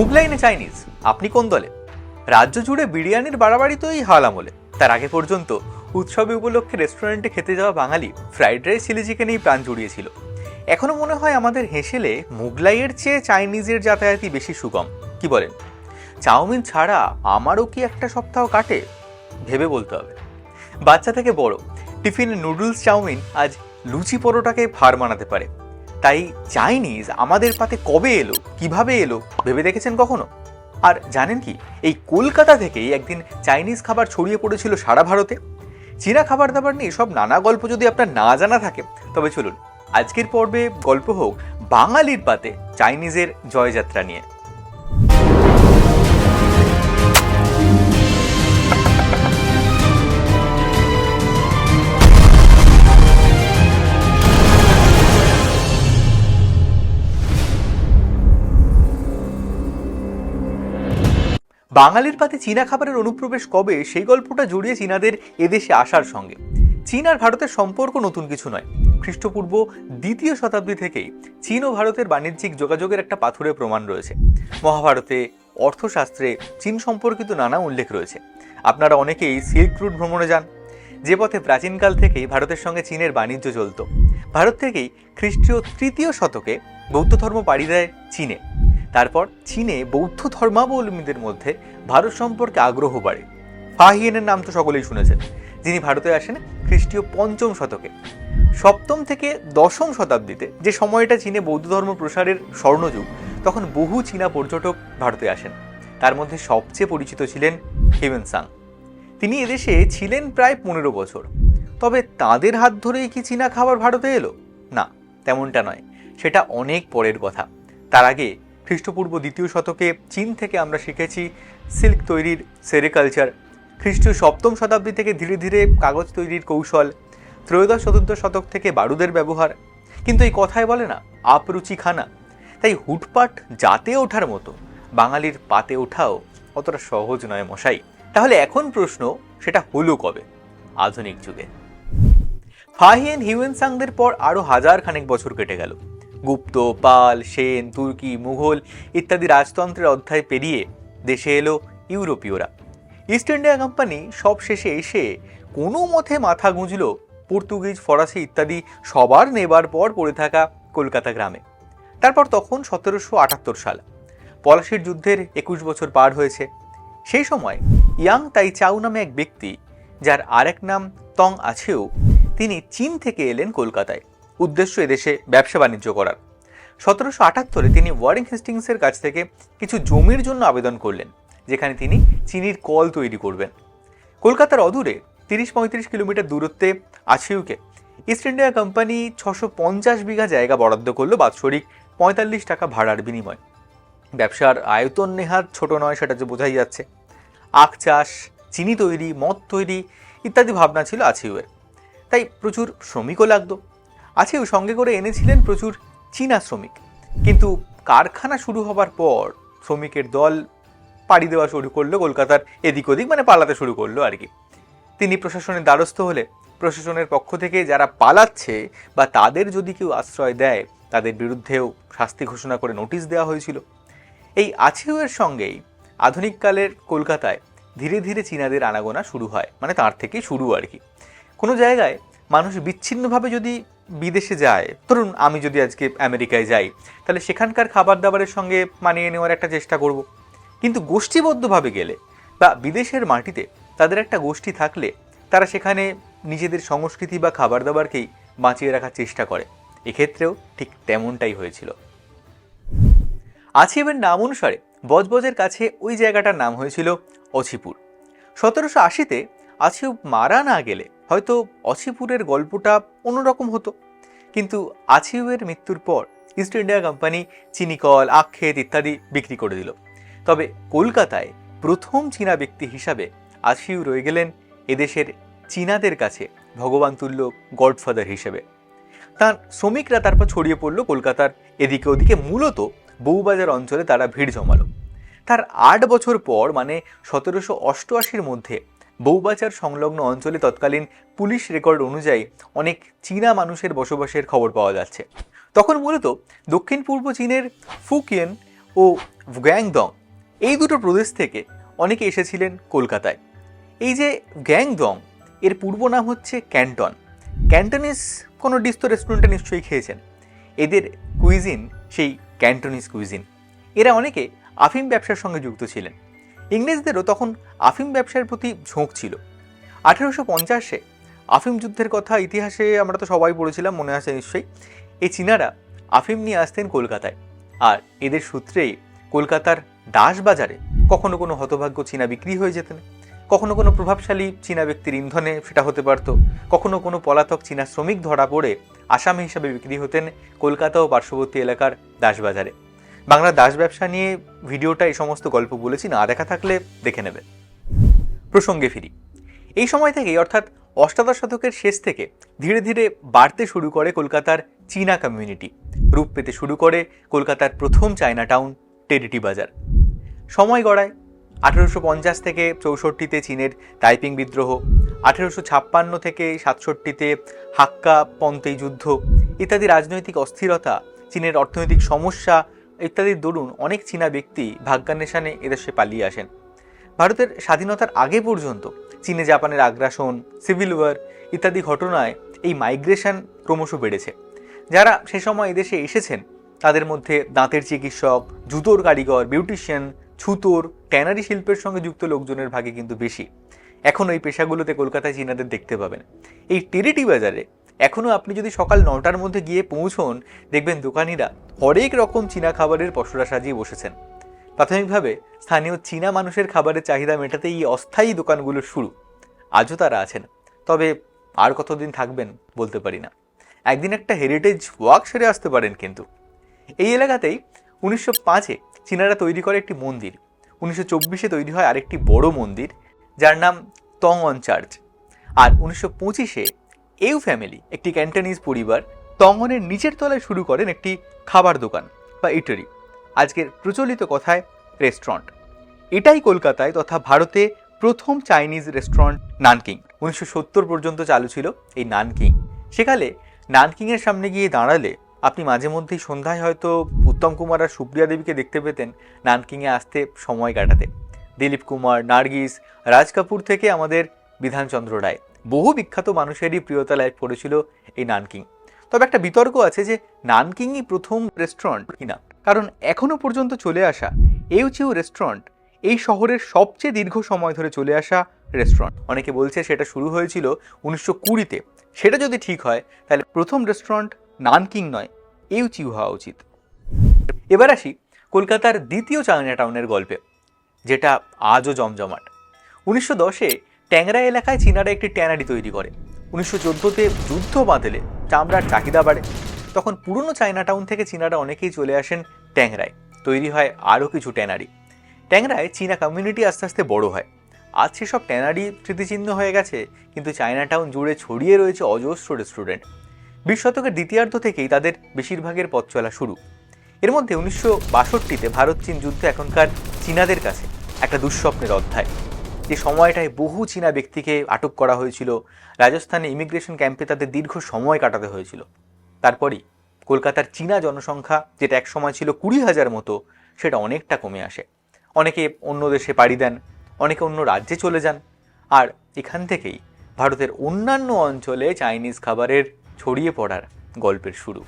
মুগলাই না চাইনিজ, আপনি কোন দলে? রাজ্য জুড়ে বিরিয়ানির বাড়াবাড়ি তো এই হাল আমলে। তার আগে পর্যন্ত উৎসবে উপলক্ষে রেস্টুরেন্টে খেতে যাওয়া বাঙালি ফ্রাইড রাইস চিলি চিকেনেই প্রাণ জুড়িয়েছিল। এখনও মনে হয় আমাদের হেসেলে মুগলাইয়ের চেয়ে চাইনিজের যাতায়াতই বেশি সুগম। কি বলেন? চাউমিন ছাড়া আমারও কি একটা সপ্তাহ কাটে? ভেবে বলতে হবে। বাচ্চা থেকে বড়, টিফিনে নুডলস চাউমিন আজ লুচি পরোটাকে ভার মানাতে পারে। তাই চাইনিজ আমাদের পাতে কবে এলো? কীভাবে এলো, ভেবে দেখেছেন কখনো? আর জানেন কি, এই কলকাতা থেকেই একদিন চাইনিজ খাবার ছড়িয়ে পড়েছিল সারা ভারতে? চীনা খাবার দাবার নিয়ে সব নানা গল্প যদি আপনার না জানা থাকে, তবে চলুন। আজকের পর্বে গল্প হোক বাঙালির পাতে চাইনিজের জয়যাত্রা নিয়ে। বাঙালির পাতে চীনা খাবারের অনুপ্রবেশ কবে? সেই গল্পটা জড়িয়ে চীনাদের এদেশে আসার সঙ্গে। চীন আর ভারতের সম্পর্ক নতুন কিছু নয়। খ্রিস্টপূর্ব দ্বিতীয় শতাব্দী থেকেই চীন ও ভারতের বাণিজ্যিক যোগাযোগের একটা পাথুরে প্রমাণ রয়েছে। মহাভারতে অর্থশাস্ত্রে চীন সম্পর্কিত নানা উল্লেখ রয়েছে। আপনারা অনেকেই সিল্ক রুট ভ্রমণে যান। যে পথে প্রাচীনকাল থেকেই ভারতের সঙ্গে চীনের বাণিজ্য চলত। ভারত থেকেই খ্রিস্টীয় তৃতীয় শতকে বৌদ্ধ ধর্ম পাড়ি দেয় চীনে। তারপর চীনে বৌদ্ধ ধর্মাবলম্বীদের মধ্যে ভারত সম্পর্কে আগ্রহ বাড়ে। ফাহিয়েনের নাম তো সকলেই শুনেছেন। যিনি ভারতে আসেন খ্রিস্টীয় পঞ্চম শতকে। সপ্তম থেকে দশম শতাব্দীতে যে সময়টা চীনে বৌদ্ধ ধর্ম প্রসারের স্বর্ণযুগ, তখন বহু চীনা পর্যটক ভারতে আসেন। তার মধ্যে সবচেয়ে পরিচিত ছিলেন হিউয়েন সাং। তিনি এদেশে ছিলেন প্রায় পনেরো বছর। তবে তাদের হাত ধরেই কি চীনা খাবার ভারতে এলো? না, তেমনটা নয়। সেটা অনেক পরের কথা। তার আগে খ্রিস্টপূর্ব দ্বিতীয় শতকে চীন থেকে আমরা শিখেছি সিল্ক তৈরির সেরিকালচার। খ্রিস্টীয় সপ্তম শতাব্দী থেকে ধীরে ধীরে কাগজ তৈরির কৌশল, ত্রয়োদশ চতুর্থ শতক থেকে বারুদের ব্যবহার। কিন্তু এই কথায় বলে না আপরুচি খানা তাই হুটপাট জাতে ওঠার মতো, বাঙালির পাতে ওঠাও অতটা সহজ নয় মশাই। তাহলে এখন প্রশ্ন, সেটা হলো কবে? আধুনিক যুগে। ফাহিয়েন হিউয়েনসাংদের পর আরও হাজার খানেক বছর কেটে গেল। গুপ্ত, পাল, সেন, তুর্কি, মুঘল ইত্যাদি রাজতন্ত্রের অধ্যায় পেরিয়ে দেশে এলো ইউরোপীয়রা। ইস্ট ইন্ডিয়া কোম্পানি সব শেষে এসে কোনো মতে মাথা গুঁজল পর্তুগিজ, ফরাসি ইত্যাদি সবার নেবার পর পড়ে থাকা কলকাতা গ্রামে। তারপর তখন সতেরোশো আটাত্তর সাল। পলাশির যুদ্ধের একুশ বছর পার হয়েছে। সেই সময় ইয়াং তাই চাউ নামে এক ব্যক্তি, যার আরেক নাম তং আছেও, তিনি চীন থেকে এলেন কলকাতায়। উদ্দেশ্য এদেশে ব্যবসা বাণিজ্য করার। সতেরোশো আটাত্তরে তিনি ওয়ারিং হেস্টিংসের কাছ থেকে কিছু জমির জন্য আবেদন করলেন, যেখানে তিনি চিনির কল তৈরি করবেন। কলকাতার অদূরে তিরিশ পঁয়ত্রিশ কিলোমিটার দূরত্বে আছিউকে ইস্ট ইন্ডিয়া কোম্পানি ছশো পঞ্চাশ বিঘা জায়গা বরাদ্দ করল বাৎসরিক পঁয়তাল্লিশ টাকা ভাড়ার বিনিময়। ব্যবসার আয়তন নেহাত ছোট নয়, সেটা যে বোঝাই যাচ্ছে। আখ চাষ, চিনি তৈরি, মদ তৈরি ইত্যাদি ভাবনা ছিল আছিউয়ের তাই প্রচুর শ্রমিকও লাগতো। আছিউ সঙ্গে করে এনেছিলেন প্রচুর চীনা শ্রমিক। কিন্তু কারখানা শুরু হবার পর শ্রমিকের দল পাড়ি দেওয়া শুরু করল কলকাতার এদিক ওদিক মানে পালাতে শুরু করল আর কি। তিনি প্রশাসনের দ্বারস্থ হলে প্রশাসনের পক্ষ থেকে যারা পালাচ্ছে বা তাদের যদি কেউ আশ্রয় দেয়, তাদের বিরুদ্ধেও শাস্তি ঘোষণা করে নোটিশ দেওয়া হয়েছিল। এই আছিউয়ের সঙ্গেই আধুনিককালের কলকাতায় ধীরে ধীরে চীনাদের আনাগোনা শুরু হয় মানে তার থেকেই শুরু আর কি। কোনো জায়গায় মানুষ বিচ্ছিন্নভাবে যদি বিদেশে যায়। ধরুন আমি যদি আজকে আমেরিকায় যাই, তাহলে সেখানকার খাবার দাবারের সঙ্গে মানিয়ে নেওয়ার একটা চেষ্টা করব। কিন্তু গোষ্ঠীবদ্ধভাবে গেলে বা বিদেশের মাটিতে তাদের একটা গোষ্ঠী থাকলে তারা সেখানে নিজেদের সংস্কৃতি বা খাবার দাবারকেই বাঁচিয়ে রাখার চেষ্টা করে। এক্ষেত্রেও ঠিক তেমনটাই হয়েছিল। আছিবের নাম অনুসারে বজবজের কাছে ওই জায়গাটার নাম হয়েছিল অছিপুর। সতেরোশো আশিতে আছিউ মারা না গেলে হয়তো অছিপুরের গল্পটা অন্যরকম হতো। কিন্তু আছিউয়ের মৃত্যুর পর ইস্ট ইন্ডিয়া কোম্পানি চিনিকল, আক্ষেত ইত্যাদি বিক্রি করে দিল। তবে কলকাতায় প্রথম চীনা ব্যক্তি হিসাবে আছিউ রয়ে গেলেন এদেশের চীনাদের কাছে ভগবান তুল্য গডফাদার হিসেবে। তার শ্রমিকরা তারপর ছড়িয়ে পড়ল কলকাতার এদিকে ওদিকে, মূলত বউবাজার অঞ্চলে তারা ভিড় জমালো। তার আট বছর পর মানে সতেরোশো অষ্টআশির মধ্যে বউবাজার সংলগ্ন অঞ্চলে তৎকালীন পুলিশ রেকর্ড অনুযায়ী অনেক চীনা মানুষের বসবাসের খবর পাওয়া যাচ্ছে। তখন মূলত দক্ষিণ পূর্ব চীনের ফুকিয়েন ও গ্যাংদং এই দুটো প্রদেশ থেকে অনেকে এসেছিলেন কলকাতায়। এই যে গ্যাংদং এর পূর্ব নাম হচ্ছে ক্যান্টন। ক্যান্টনিস কোনো ডিস তো রেস্টুরেন্টে নিশ্চয়ই খেয়েছেন। এদের কুইজিন সেই ক্যান্টনিস কুইজিন। এরা অনেকে আফিম ব্যবসার সঙ্গে যুক্ত ছিলেন। ইংরেজদেরও তখন আফিম ব্যবসার প্রতি ঝোঁক ছিল। আঠেরোশো পঞ্চাশে আফিম যুদ্ধের কথা ইতিহাসে আমরা তো সবাই পড়েছিলাম, মনে আছে নিশ্চয়ই? এই চীনারা আফিম নিয়ে আসতেন কলকাতায়। আর এদের সূত্রেই কলকাতার দাস বাজারে কখনো কোনো হতভাগ্য চীনা বিক্রি হয়ে যেতেন। কখনো কোনো প্রভাবশালী চীনা ব্যক্তির ইন্ধনে সেটা হতে পারত। কখনো কোনো পলাতক চীনা শ্রমিক ধরা পড়ে আসামি হিসাবে বিক্রি হতেন কলকাতা ও পার্শ্ববর্তী এলাকার দাসবাজারে বাংলা দাস ব্যবসা নিয়ে ভিডিওটা এই সমস্ত গল্প বলেছি, না দেখা থাকলে দেখে নেবে। প্রসঙ্গে ফিরি। এই সময় থেকেই, অর্থাৎ অষ্টাদশ শতকের শেষ থেকে ধীরে ধীরে বাড়তে শুরু করে কলকাতার চীনা কমিউনিটি রূপ পেতে শুরু করে কলকাতার প্রথম চায়না টাউন টেরিটি বাজার। সময় গড়ায়, আঠেরোশো পঞ্চাশ থেকে চৌষট্টিতে চীনের তাইপিং বিদ্রোহ, আঠেরোশো ছাপ্পান্ন থেকে সাতষট্টিতে হাক্কা পন্তেই যুদ্ধ, ইত্যাদি রাজনৈতিক অস্থিরতা, চীনের অর্থনৈতিক সমস্যা ইত্যাদির দরুন অনেক চীনা ব্যক্তি ভাগ্যান্বেষণে এদেশে পালিয়ে আসেন। ভারতের স্বাধীনতার আগে পর্যন্ত চীনে জাপানের আগ্রাসন সিভিল ওয়ার ইত্যাদি ঘটনায় এই মাইগ্রেশন ক্রমশ বেড়েছে। যারা সে সময় এদেশে এসেছেন, তাদের মধ্যে দাঁতের চিকিৎসক, জুতোর কারিগর বিউটিশিয়ান ছুতোর ট্যানারি শিল্পের সঙ্গে যুক্ত লোকজনের ভাগে কিন্তু বেশি। এখন এই পেশাগুলোতে কলকাতায় চীনাদের দেখতে পাবেন। এই টেরিটি বাজারে এখনও আপনি যদি সকাল নটার মধ্যে গিয়ে পৌঁছন, দেখবেন দোকানিরা হরেক রকম চীনা খাবারের পসরা সাজিয়ে বসেছেন। প্রাথমিকভাবে স্থানীয় চীনা মানুষের খাবারের চাহিদা মেটাতে এই অস্থায়ী দোকানগুলোর শুরু। আজও তারা আছেন, তবে আর কতদিন থাকবেন বলতে পারি না। একদিন একটা হেরিটেজ ওয়াক সেরে আসতে পারেন কিন্তু। এই এলাকাতেই উনিশশো পাঁচে চীনারা তৈরি করে একটি মন্দির। উনিশশো চব্বিশে তৈরি হয় আরেকটি বড় মন্দির, যার নাম তং অন চার্চ। আর উনিশশো পঁচিশে এউ ফ্যামিলি, একটি ক্যান্টানিজ পরিবার, তঙ্গনের নিচের তলায় শুরু করেন একটি খাবার দোকান বা ইটারি আজকের প্রচলিত কথায় রেস্টুরেন্ট এটাই কলকাতায় তথা ভারতে প্রথম চাইনিজ রেস্টুরেন্ট নানকিং উনিশশো সত্তর পর্যন্ত চালু ছিল এই নানকিং সেকালে নানকিংয়ের সামনে গিয়ে দাঁড়ালে আপনি মাঝে মধ্যেই সন্ধ্যায় হয়তো উত্তম কুমার আর সুপ্রিয়া দেবীকে দেখতে পেতেন নানকিংয়ে আসতে সময় কাটাতে। দিলীপ কুমার, নার্গিস, রাজ কাপুর থেকে আমাদের বিধানচন্দ্র রায়। বহু বিখ্যাত মানুষেরই প্রিয়তা লাইভ করেছিল এই নানকিং। তবে একটা বিতর্ক আছে যে নানকিংই প্রথম রেস্টুরেন্ট কিনা। কারণ এখনও পর্যন্ত চলে আসা এউচিউ রেস্টুরেন্ট এই শহরের সবচেয়ে দীর্ঘ সময় ধরে চলে আসা রেস্টুরেন্ট অনেকে বলছে সেটা শুরু হয়েছিল উনিশশো কুড়িতে। সেটা যদি ঠিক হয়, তাহলে প্রথম রেস্টুরেন্ট নানকিং নয়, এউচিউ হওয়া উচিত। এবার আসি কলকাতার দ্বিতীয় চায়না টাউনের গল্পে, যেটা আজও জমজমাট। উনিশশো দশে ট্যাংরা এলাকায় চীনারা একটি ট্যানারি তৈরি করে। উনিশশো চোদ্দোতে যুদ্ধ বাঁধলে চামড়ার চাহিদা বাড়ে। তখন পুরনো চায়না টাউন থেকে চীনারা অনেকেই চলে আসেন ট্যাংরায়। তৈরি হয় আরও কিছু ট্যানারি। ট্যাংরায় চীনা কমিউনিটি আস্তে আস্তে বড় হয়। আজ সেসব ট্যানারি স্মৃতিচিহ্ন হয়ে গেছে, কিন্তু চায়না টাউন জুড়ে ছড়িয়ে রয়েছে অজস্র রেস্টুরেন্ট। বিশ শতকের দ্বিতীয়ার্ধ থেকেই তাদের বেশিরভাগের পথ চলা শুরু। এর মধ্যে উনিশশো বাষট্টিতে ভারত চীন যুদ্ধ এখনকার চীনাদের কাছে একটা দুঃস্বপ্নের অধ্যায়। যে সময়টায় বহু চীনা ব্যক্তিকে আটক করা হয়েছিল, রাজস্থানে ইমিগ্রেশন ক্যাম্পে তাদের দীর্ঘ সময় কাটাতে হয়েছিল। তারপরই কলকাতার চীনা জনসংখ্যা, যেটা এক সময় ছিল কুড়ি হাজার মতো, সেটা অনেকটা কমে আসে। অনেকে অন্য দেশে পাড়ি দেন, অনেকে অন্য রাজ্যে চলে যান। আর এখান থেকেই ভারতের অন্যান্য অঞ্চলে চাইনিজ খাবারের ছড়িয়ে পড়ার গল্পের শুরু।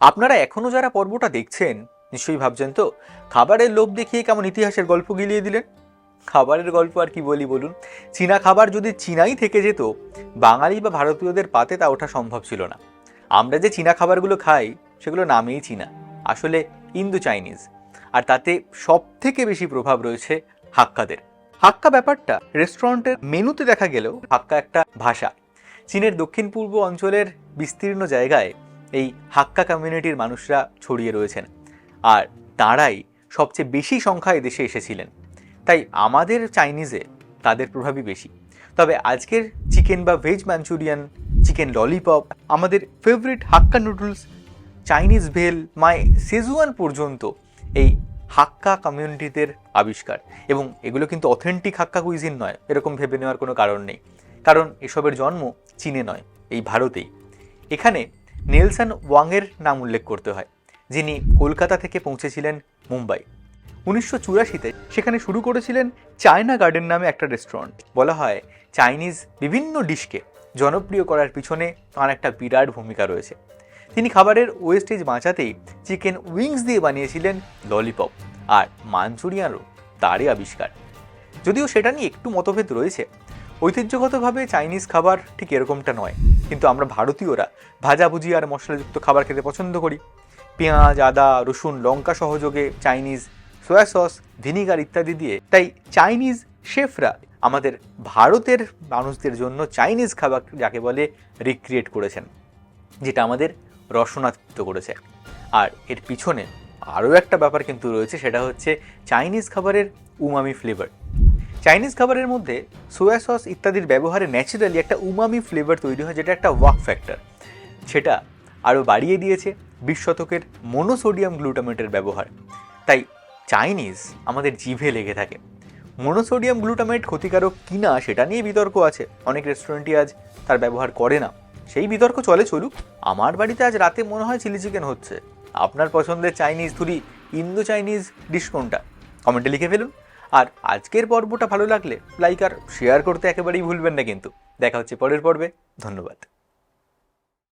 আপনারা এখনও যারা পর্বটা দেখছেন, নিশ্চয়ই ভাবছেন তো, খাবারের লোভ দেখিয়ে কেমন ইতিহাসের গল্প গিলিয়ে দিলেন? খাবারের গল্প আর কি বলি বলুন? চীনা খাবার যদি চীনাই থেকে যেত, বাঙালি বা ভারতীয়দের পাতে তা ওঠা সম্ভব ছিল না। আমরা যে চীনা খাবারগুলো খাই, সেগুলো নামেই চীনা, আসলে ইন্দো চাইনিজ আর তাতে সব থেকে বেশি প্রভাব রয়েছে হাক্কাদের। হাক্কা ব্যাপারটা রেস্টুরেন্টের মেনুতে দেখা গেলেও হাক্কা একটা ভাষা। চীনের দক্ষিণ পূর্ব অঞ্চলের বিস্তীর্ণ জায়গায় এই হাক্কা কমিউনিটির মানুষরা ছড়িয়ে রয়েছেন। আর তাঁরাই সবচেয়ে বেশি সংখ্যায় দেশে এসেছিলেন। তাই আমাদের চাইনিজে তাদের প্রভাবই বেশি। তবে আজকের চিকেন বা ভেজ মাঞ্চুরিয়ান, চিকেন ললিপপ, আমাদের favourite hakka noodles Chinese bhel, my schezwan পর্যন্ত এই হাক্কা কমিউনিটিদের আবিষ্কার। এবং এগুলো কিন্তু অথেন্টিক হাক্কা কুইজিন নয়, এরকম ভেবে নেওয়ার কোনো কারণ নেই। কারণ এসবের জন্ম চীনে নয়, এই ভারতেই। এখানে নেলসন ওয়াংয়ের নাম উল্লেখ করতে হয়, যিনি কলকাতা থেকে পৌঁছেছিলেন মুম্বাই। উনিশশো চুরাশিতে সেখানে শুরু করেছিলেন চায়না গার্ডেন নামে একটা রেস্টুরেন্ট। বলা হয়, চাইনিজ বিভিন্ন ডিশকে জনপ্রিয় করার পিছনে তাঁর একটা বিরাট ভূমিকা রয়েছে। তিনি খাবারের ওয়েস্টেজ বাঁচাতেই চিকেন উইংস দিয়ে বানিয়েছিলেন ললিপপ আর মাঞ্চুরিয়ানও তারই আবিষ্কার। যদিও সেটা নিয়ে একটু মতভেদ রয়েছে, ঐতিহ্যগতভাবে চাইনিজ খাবার ঠিক এরকমটা নয়, কিন্তু আমরা ভারতীয়রা ভাজাভুজি আর মশলাযুক্ত খাবার খেতে পছন্দ করি। পেঁয়াজ, আদা, রসুন, লঙ্কা সহযোগে চাইনিজ সয়া সস ভিনিগার ইত্যাদি দিয়ে। তাই চাইনিজ শেফরা আমাদের ভারতের মানুষদের জন্য চাইনিজ খাবার যাকে বলে রিক্রিয়েট করেছেন, যেটা আমাদের রসনাতৃপ্ত করেছে। আর এর পিছনে আরও একটা ব্যাপার কিন্তু রয়েছে, সেটা হচ্ছে চাইনিজ খাবারের উমামি ফ্লেভার চাইনিজ খাবারের মধ্যে সোয়া সস ইত্যাদির ব্যবহারে ন্যাচারালি একটা উমামি ফ্লেভার তৈরি হয়, যেটা একটা ওয়াক ফ্যাক্টর। সেটা আরও বাড়িয়ে দিয়েছে বিশ শতকের মনোসোডিয়াম গ্লুটামেটের ব্যবহার। তাই চাইনিজ আমাদের জিভে লেগে থাকে। মনোসোডিয়াম গ্লুটামেট ক্ষতিকারক কিনা সেটা নিয়ে বিতর্ক আছে। অনেক রেস্টুরেন্টই আজ তার ব্যবহার করে না। সেই বিতর্ক চলে চলুক, আমার বাড়িতে আজ রাতে মনে হয় চিলি চিকেন হচ্ছে। আপনার পছন্দের চাইনিজ থুরি ইন্দো চাইনিজ ডিশ কোনটা কমেন্টে লিখে ফেলুন। আর আজকের পর্বটা ভালো লাগলে লাইক আর শেয়ার করতে একেবারেই ভুলবেন না কিন্তু। দেখা হচ্ছে পরের পর্বে। ধন্যবাদ।